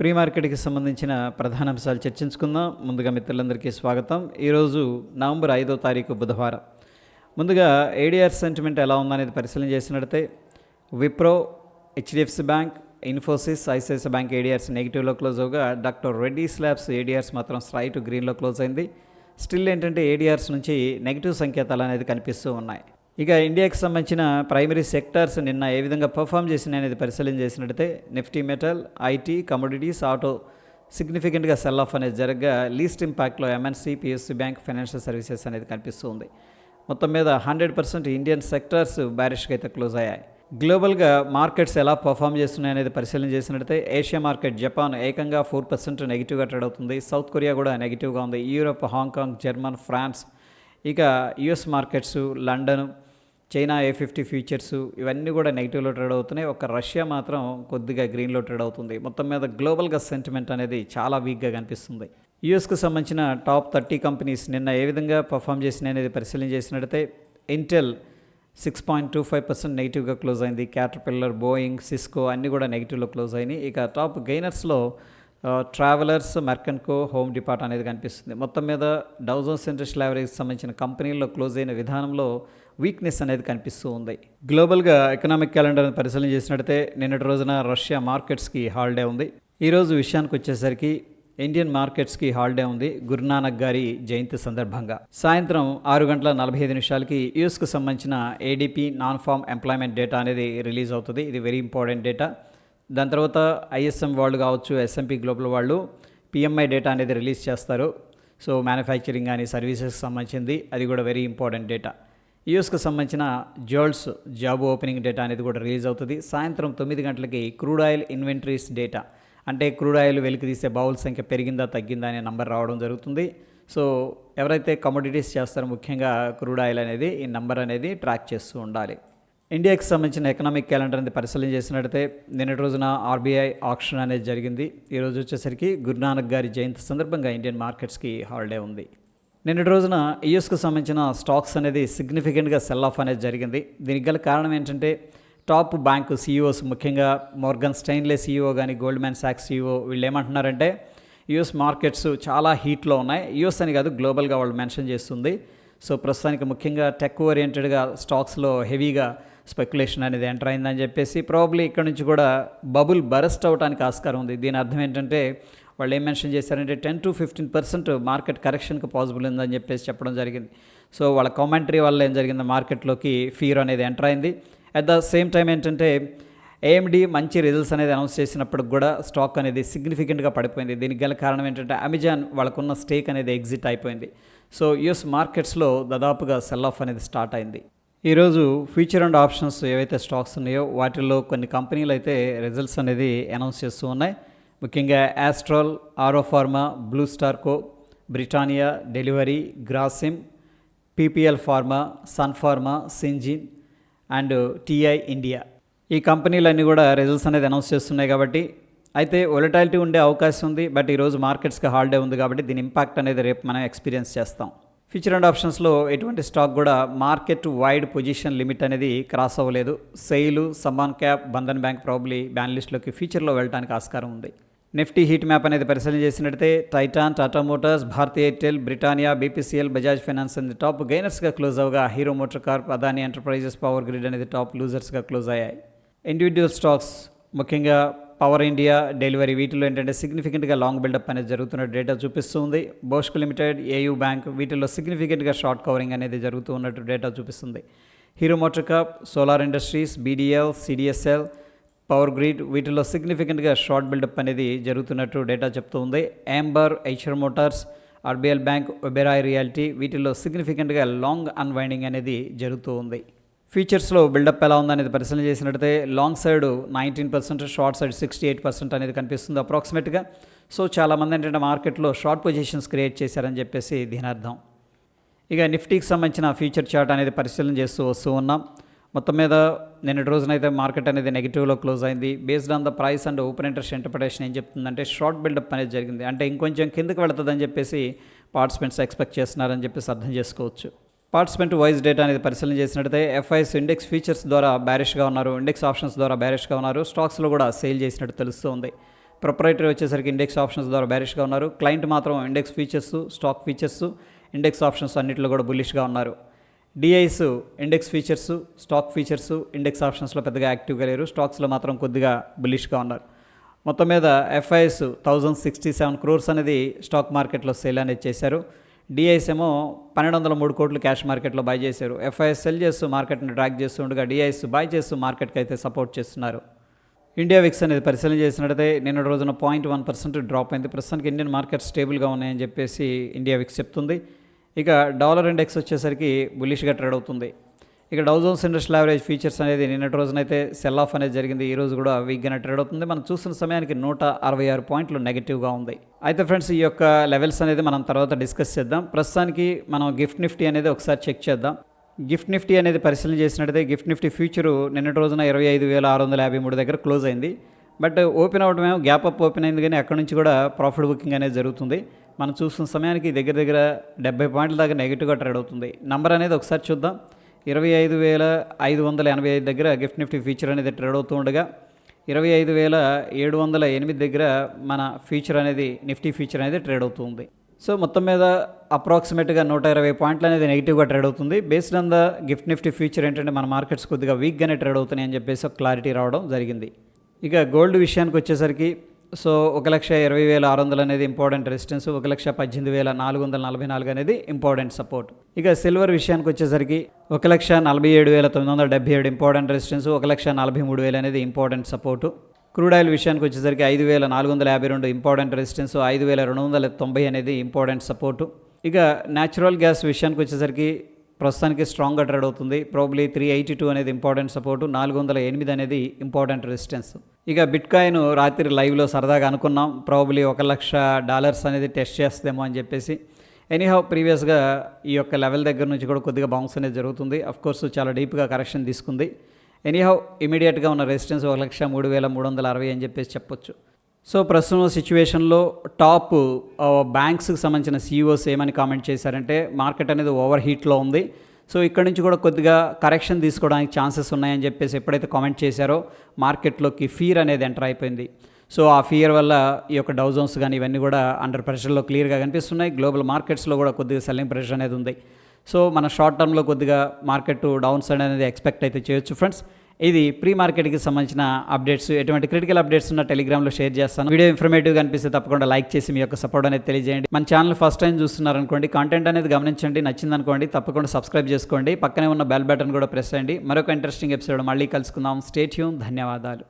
Pre మార్కెట్కి సంబంధించిన ప్రధాన అంశాలు చర్చించుకుందాం. ముందుగా మిత్రులందరికీ స్వాగతం. ఈరోజు నవంబర్ ఐదో తారీఖు బుధవారం. ముందుగా ఏడిఆర్ సెంటిమెంట్ ఎలా ఉందనేది పరిశీలన చేసినట్టే Wipro HDFC bank Infosys ICICI bank ADRs నెగిటివ్లో close అవగా డాక్టర్ రెడ్డి స్లాబ్స్ ఏడిఆర్స్ మాత్రం స్ట్రైట్ గ్రీన్లో క్లోజ్ అయింది. స్టిల్ ఏంటంటే ఏడిఆర్స్ నుంచి నెగిటివ్ సంకేతాలు అనేది కనిపిస్తూ ఉన్నాయి. ఇక ఇండియాకి సంబంధించిన ప్రైమరీ సెక్టార్స్ నిన్న ఏ విధంగా పర్ఫామ్ చేసినాయి అనేది పరిశీలన చేసినట్టయితే Nifty metal IT commodities auto సిగ్నిఫికెంట్గా sell off అనేది జరగగా least ఇంపాక్ట్లో MNC PSC bank financial services అనేది కనిపిస్తుంది. మొత్తం మీద హండ్రెడ్ పర్సెంట్ ఇండియన్ సెక్టార్స్ బ్యారిష్గా అయితే క్లోజ్ అయ్యాయి. గ్లోబల్గా మార్కెట్స్ ఎలా పర్ఫామ్ చేస్తున్నాయి అనేది పరిశీలన చేసినట్టయితే ఏషియా మార్కెట్ జపాన్ ఏకంగా ఫోర్ పర్సెంట్ నెగిటివ్గా ట్రేడ్ అవుతుంది. సౌత్ కొరియా కూడా నెగిటివ్గా ఉంది. Europe Hong Kong German France ఇక US markets London China A fifty futures ఇవన్నీ కూడా నెగిటివ్లో ట్రేడ్ అవుతున్నాయి. ఒక రష్యా మాత్రం కొద్దిగా గ్రీన్లో ట్రేడ్ అవుతుంది. మొత్తం మీద గ్లోబల్గా సెంటిమెంట్ అనేది చాలా వీక్గా కనిపిస్తుంది. యూఎస్కు సంబంధించిన టాప్ థర్టీ కంపెనీస్ నిన్న ఏ విధంగా పర్ఫామ్ చేసినాయి అనేది పరిశీలన చేసినట్టయితే Intel six point two five percent నెగిటివ్గా క్లోజ్ అయింది. క్యాటర్పిల్లర్ బోయింగ్ సిస్కో అన్నీ కూడా నెగిటివ్లో క్లోజ్ అయినాయి. ఇక top గెయినర్స్లో Travelers Merck and Co Home Depot అనేది కనిపిస్తుంది. మొత్తం మీద డౌజన్స్ ఇంట్రెస్ట్ యావరేజ్కి సంబంధించిన కంపెనీల్లో క్లోజ్ అయిన విధానంలో వీక్నెస్ అనేది కనిపిస్తూ ఉంది. గ్లోబల్గా ఎకనామిక్ క్యాలెండర్ని పరిశీలన చేసినట్టయితే నిన్నటి రోజున రష్యా మార్కెట్స్కి హాలిడే ఉంది. ఈరోజు విషయానికి వచ్చేసరికి ఇండియన్ మార్కెట్స్కి హాలిడే ఉంది గురునానక్ గారి జయంతి సందర్భంగా. సాయంత్రం ఆరు గంటల నలభై ఐదు నిమిషాలకి యూఎస్కు సంబంధించిన ADP non farm employment data అనేది రిలీజ్ అవుతుంది. ఇది వెరీ ఇంపార్టెంట్ డేటా దాని తర్వాత ఐఎస్ఎం వాళ్ళు కావచ్చు ఎస్ఎంపీ గ్లోబల్ వాళ్ళు పిఎంఐ డేటా అనేది రిలీజ్ చేస్తారు. సో మ్యానుఫ్యాక్చరింగ్ కానీ సర్వీసెస్ సంబంధించింది. అది కూడా వెరీ ఇంపార్టెంట్ డేటా యూఎస్కు సంబంధించిన జోల్స్ జాబ్ ఓపెనింగ్ డేటా అనేది కూడా రిలీజ్ అవుతుంది. సాయంత్రం తొమ్మిది గంటలకి క్రూడ్ ఆయిల్ ఇన్వెంటరీస్ డేటా. అంటే క్రూడ్ ఆయిల్ వెలికి తీసే బౌల్ సంఖ్య పెరిగిందా తగ్గిందా అనే నంబర్ రావడం జరుగుతుంది. సో ఎవరైతే కమోడిటీస్ చేస్తారో ముఖ్యంగా క్రూడ్ ఆయిల్ అనేది ఈ నంబర్ అనేది ట్రాక్ చేస్తూ ఉండాలి. ఇండియాకి సంబంధించిన ఎకనామిక్ క్యాలెండర్ అనేది పరిశీలన చేసినట్టయితే నిన్నటి రోజున ఆర్బీఐ ఆక్షన్ అనేది జరిగింది. ఈరోజు వచ్చేసరికి గురునానక్ గారి జయంతి సందర్భంగా ఇండియన్ మార్కెట్స్కి హాలిడే ఉంది. నిన్నటి రోజున యూఎస్కు సంబంధించిన స్టాక్స్ అనేది సిగ్నిఫికెంట్గా సెల్ ఆఫ్ అనేది జరిగింది. దీనికి గల కారణం ఏంటంటే టాప్ బ్యాంకు సీఈఓస్ ముఖ్యంగా మోర్గన్ స్టైన్లే సీఈఓ కానీ గోల్డ్ మ్యాన్ సాక్స్ సీఈఓ వీళ్ళు ఏమంటున్నారంటే యూఎస్ మార్కెట్స్ చాలా హీట్లో ఉన్నాయి. యూఎస్ అని కాదు గ్లోబల్గా వాళ్ళు మెన్షన్ చేస్తుంది. సో ప్రస్తుతానికి ముఖ్యంగా టెక్ ఓరియంటెడ్గా స్టాక్స్లో హెవీగా స్పెక్యులేషన్ అనేది ఎంటర్ అయిందని చెప్పేసి ప్రాబ్లీ ఇక్కడ నుంచి కూడా బబుల్ బరస్ట్ అవడానికి ఆస్కారం ఉంది. దీని అర్థం ఏంటంటే వాళ్ళు ఏం మెన్షన్ చేశారంటే ten to fifteen percent market కరెక్షన్కి possible ఉందని చెప్పేసి చెప్పడం జరిగింది. సో వాళ్ళ కామెంటరీ వల్ల ఏం జరిగింది? మార్కెట్లోకి ఫీర్ అనేది ఎంటర్ అయింది. అట్ ద సేమ్ టైం ఏంటంటే ఏఎండి మంచి రిజల్ట్స్ అనేది అనౌన్స్ చేసినప్పుడు కూడా స్టాక్ అనేది సిగ్నిఫికెంట్గా పడిపోయింది. దీనికి గల కారణం ఏంటంటే అమెజాన్ వాళ్ళకున్న స్టేక్ అనేది ఎగ్జిట్ అయిపోయింది. సో యుఎస్ మార్కెట్స్లో దాదాపుగా సెల్ ఆఫ్ అనేది స్టార్ట్ అయింది. ఈరోజు ఫ్యూచర్ అండ్ ఆప్షన్స్ ఏవైతే స్టాక్స్ ఉన్నాయో వాటిల్లో కొన్ని కంపెనీలు అయితే రిజల్ట్స్ అనేది అనౌన్స్ చేస్తూ ఉన్నాయి. ముఖ్యంగా యాస్ట్రాల్ ఆరోఫార్మా blue స్టార్కో Britannia Delhivery Grasim PPL pharma sun pharma Syngene and TI India ఈ కంపెనీలన్నీ కూడా రిజల్ట్స్ అనేది అనౌన్స్ చేస్తున్నాయి కాబట్టి అయితే ఒలటాలిటీ ఉండే అవకాశం ఉంది బట్ ఈరోజు మార్కెట్స్కి హాలిడే ఉంది కాబట్టి దీని ఇంపాక్ట్ అనేది రేపు మనం ఎక్స్పీరియన్స్ చేస్తాం. ఫ్యూచర్ అండ్ ఆప్షన్స్లో ఎటువంటి స్టాక్ కూడా మార్కెట్ వైడ్ పొజిషన్ లిమిట్ అనేది క్రాస్ అవ్వలేదు. SAIL Samman cap Bandhan bank probably ban లిస్ట్లోకి ఫ్యూచర్లో వెళ్ళడానికి ఆస్కారం ఉంది. నిఫ్టీ హీట్ మ్యాప్ అనేది పరిశీలన చేసినట్టయితే Titan Tata motors Bharti Airtel Britannia BPCL Bajaj finance అనేది టాప్ గెయినర్స్గా close అవగా hero motor corp Adani enterprises power grid అనేది టాప్ లూజర్స్గా క్లోజ్ అయ్యాయి. ఇండివిజువల్ స్టాక్స్ ముఖ్యంగా పవర్ ఇండియా డెలివరీ వీటిలో ఏంటంటే సిగ్నిఫికెంట్గా లాంగ్ బిల్డప్ అనేది జరుగుతున్న డేటా చూపిస్తుంది. బోష్క్ లిమిటెడ్ ఏయూ బ్యాంక్ వీటిల్లో సిగ్నిఫికెంట్గా షార్ట్ కవరింగ్ అనేది జరుగుతూ ఉన్నట్టు డేటా చూపిస్తుంది. Hero motor corp solar industries BDL CDSL power grid వీటిలో సిగ్నిఫికెంట్గా షార్ట్ బిల్డప్ అనేది జరుగుతున్నట్టు డేటా చెప్తూ ఉంది. Amber HR motors RBL bank Oberoi realty వీటిల్లో సిగ్నిఫికెంట్గా లాంగ్ అన్వైండింగ్ అనేది జరుగుతూ ఉంది. ఫీచర్స్లో బిల్డప్ ఎలా ఉందనేది పరిశీలన చేసినట్టయితే long side nineteen percent short side sixty eight percent అనేది కనిపిస్తుంది అప్రాక్సిమేట్గా సో చాలామంది ఏంటంటే మార్కెట్లో షార్ట్ పొజిషన్స్ క్రియేట్ చేశారని చెప్పేసి దీని అర్థం ఇక నిఫ్టీకి సంబంధించిన ఫ్యూచర్ చార్ట్ అనేది పరిశీలన చేస్తూ వస్తూ ఉన్నాం. మొత్తం మీద నిన్నటి రోజునైతే మార్కెట్ అనేది నెగిటివ్లో క్లోజ్ అయింది. Based on the price and open interest interpretation ఏం చెప్తుందంటే షార్ట్ బిల్డప్ అనేది జరిగింది. అంటే ఇంకొంచెం కిందకి వెళుతుందని చెప్పేసి పార్టిసిపెంట్స్ ఎక్స్పెక్ట్ చేస్తున్నారని చెప్పేసి అర్థం చేసుకోవచ్చు. పార్టిసిపెంట్ వైజ్ డేటా అనేది పరిశీలన చేసినట్టయితే ఎఫ్ఐఎస్ ఇండెక్స్ ఫీచర్స్ ద్వారా బ్యారిష్గా ఉన్నారు. ఇండెక్స్ ఆప్షన్స్ ద్వారా బ్యారిష్గా ఉన్నారు. స్టాక్స్లో కూడా సేల్ చేసినట్టు తెలుస్తుంది. ప్రొపరేటరీ వచ్చేసరికి ఇండెక్స్ ఆప్షన్స్ ద్వారా బ్యారిష్గా ఉన్నారు. క్లయింట్ మాత్రం index futures stock futures index options అన్నింటిలో కూడా బుల్లిష్గా ఉన్నారు. DIIs index futures stock futures index ఆప్షన్స్లో పెద్దగా యాక్టివ్గా లేరు. స్టాక్స్లో మాత్రం కొద్దిగా బులిష్గా ఉన్నారు. మొత్తం మీద FIIs thousand sixty seven crores అనేది స్టాక్ మార్కెట్లో సేల్ అనేది చేశారు. డిఐఎస్ ఏమో పన్నెండు వందల మూడు కోట్లు క్యాష్ మార్కెట్లో బై చేశారు. ఎఫ్ఐఎస్ సెల్ చేస్తూ మార్కెట్ని ట్రాక్ చేస్తూ ఉండగా డిఐఎస్ బై చేస్తూ మార్కెట్కి అయితే సపోర్ట్ చేస్తున్నారు. ఇండియా విక్స్ అనేది పరిశీలన చేసినట్టయితే నిన్న రోజున పాయింట్ వన్ పర్సెంట్ డ్రాప్ అయింది. ప్రస్తుతానికి ఇండియన్ మార్కెట్ స్టేబుల్గా ఉన్నాయని చెప్పేసి ఇండియా విక్స్ చెప్తుంది. ఇక డాలర్ ఇండెక్స్ వచ్చేసరికి బులిష్గా ట్రేడ్ అవుతుంది. ఇక డౌజోన్స్ ఇండస్ట్రియల్ యావరేజ్ ఫీచర్స్ అనేది నిన్నటి రోజునైతే సెల్ ఆఫ్ అనేది జరిగింది. ఈ రోజు కూడా వీక్గానే ట్రేడ్ అవుతుంది. మనం చూసిన సమయానికి నూట అరవై ఆరు పాయింట్లు నెగిటివ్గా ఉంది. అయితే ఫ్రెండ్స్ ఈ యొక్క లెవెల్స్ అనేది మనం తర్వాత డిస్కస్ చేద్దాం. ప్రస్తుతానికి మనం గిఫ్ట్ నిఫ్టీ అనేది ఒకసారి చెక్ చేద్దాం. గిఫ్ట్ నిఫ్టీ అనేది పరిశీలన చేసినట్టయితే గిఫ్ట్ నిఫ్టీ ఫ్యూచరు నిన్నటి రోజున ఇరవై ఐదు వేల ఆరు వందల యాభై మూడు దగ్గర క్లోజ్ అయింది. బట్ ఓపెన్ అవడమేమో గ్యాప్ అప్ ఓపెన్ అయింది కానీ అక్కడ నుంచి కూడా ప్రాఫిట్ బుకింగ్ అనేది జరుగుతుంది. మనం చూస్తున్న సమయానికి దగ్గర దగ్గర డెబ్బై పాయింట్ల దాకా నెగిటివ్గా ట్రేడ్ అవుతుంది. నంబర్ అనేది ఒకసారి చూద్దాం. ఇరవై ఐదు వేల ఐదు వందల ఎనభై ఐదు దగ్గర గిఫ్ట్ నిఫ్టీ ఫీచర్ అనేది ట్రేడ్ అవుతూ ఉండగా ఇరవై ఐదు వేల ఏడు వందల ఎనిమిది దగ్గర మన ఫీచర్ అనేది నిఫ్టీ ఫీచర్ అనేది ట్రేడ్ అవుతుంది సో మొత్తం మీద అప్రాక్సిమేట్గా నూట ఇరవై పాయింట్లు అనేది నెగిటివ్గా ట్రేడ్ అవుతుంది. Based on the GIFT Nifty future ఏంటంటే మన మార్కెట్స్ కొద్దిగా వీక్గానే ట్రేడ్ అవుతున్నాయి అని చెప్పేసి ఒక క్లారిటీ రావడం జరిగింది. ఇక గోల్డ్ విషయానికి వచ్చేసరికి సో ఒక లక్ష ఇరవై వేల ఆరు వందలు అనేది ఇంపార్టెంట్ రెసిస్టెన్స్ ఒక లక్ష పద్దెనిమిది వేల నాలుగు వందల నలభై నాలుగు అనేది ఇంపార్టెంట్ సపోర్ట్. ఇక సిల్వర్ విషయానికి వచ్చేసరికి ఒక లక్ష నలభై ఏడు వేల తొమ్మిది వందల డెబ్బై ఏడు ఇంపార్టెంట్ రెసిస్టెన్స్ ఒక లక్ష నలభై మూడు వేలు అనేది ఇంపార్టెంట్ సపోర్టు. క్రూడ్ ఆయిల్ విషయానికి వచ్చేసరికి ఐదు వేల నాలుగు వందల యాభై రెండు ఇంపార్టెంట్ రెసిస్టెన్స్ ఐదు వేల రెండు వందల తొంభై అనేది ఇంపార్టెంట్ సపోర్టు. ఇక న్యాచురల్ గ్యాస్ విషయానికి వచ్చేసరికి ప్రస్తుతానికి స్ట్రాంగ్గా ట్రేడ్ అవుతుంది. ప్రాబ్లీ త్రీ ఎయిటీ టూ అనేది ఇంపార్టెంట్ సపోర్టు నాలుగు వందల ఎనిమిది అనేది ఇంపార్టెంట్ రెసిస్టెన్స్ ఇక బిట్కాయిన్ రాత్రి లైవ్లో సరదాగా అనుకున్నాం. ప్రాబ్లీ ఒక లక్ష డాలర్స్ అనేది టెస్ట్ చేస్తుందేమో అని చెప్పేసి. ఎనీహౌ ప్రీవియస్గా ఈ యొక్క లెవెల్ దగ్గర నుంచి కూడా కొద్దిగా బౌన్స్ అనేది జరుగుతుంది. అఫ్ కోర్స్ చాలా డీప్గా కరెక్షన్ తీసుకుంది. ఎనీహౌ ఇమీడియట్గా ఉన్న రెసిస్టెన్స్ ఒక లక్ష మూడు వేల మూడు వందల అరవై అని చెప్పేసి చెప్పొచ్చు. సో ప్రస్తుతం సిచ్యువేషన్లో టాప్ బ్యాంక్స్కి సంబంధించిన సీఈఓస్ ఏమని కామెంట్ చేశారంటే మార్కెట్ అనేది ఓవర్ హీట్లో ఉంది. సో ఇక్కడ నుంచి కూడా కొద్దిగా కరెక్షన్ తీసుకోవడానికి ఛాన్సెస్ ఉన్నాయని చెప్పేసి ఎప్పుడైతే కామెంట్ చేశారో మార్కెట్లోకి ఫీర్ అనేది ఎంటర్ అయిపోయింది. సో ఆ ఫియర్ వల్ల ఈ యొక్క డౌజోన్స్ కానీ ఇవన్నీ కూడా అండర్ ప్రెషర్లో క్లియర్గా కనిపిస్తున్నాయి. గ్లోబల్ మార్కెట్స్లో కూడా కొద్దిగా సెల్లింగ్ ప్రెషర్ అనేది ఉంది. సో మన షార్ట్ టర్మ్లో కొద్దిగా మార్కెట్ డౌన్ సైడ్ అనేది ఎక్స్పెక్ట్ అయితే చేయొచ్చు ఫ్రెండ్స్. ఇది ప్రీ మార్కెట్కి సంబంధించిన అప్డేట్స్ ఎటువంటి క్రిటికల్ అప్డేట్స్ ఉన్న టెలిగ్రామ్లో షేర్ చేస్తాను. వీడియో ఇన్ఫర్మేటివ్గా అనిపిస్తే తప్పకుండా లైక్ చేసి మీ యొక్క సపోర్ట్ అనేది తెలియజేయండి. మన ఛానల్ ఫస్ట్ టైం చూస్తున్నారనుకోండి కంటెంట్ అనేది గమనించండి నచ్చిందనుకోండి తప్పకుండా సబ్స్క్రైబ్ చేసుకోండి. పక్కనే ఉన్న బెల్ బటన్ కూడా ప్రెస్ చేయండి. మరొక ఇంట్రెస్టింగ్ ఎపిసోడ్ మళ్ళీ కలుసుకుందాం. స్టేట్యూన్ ధన్యవాదాలు.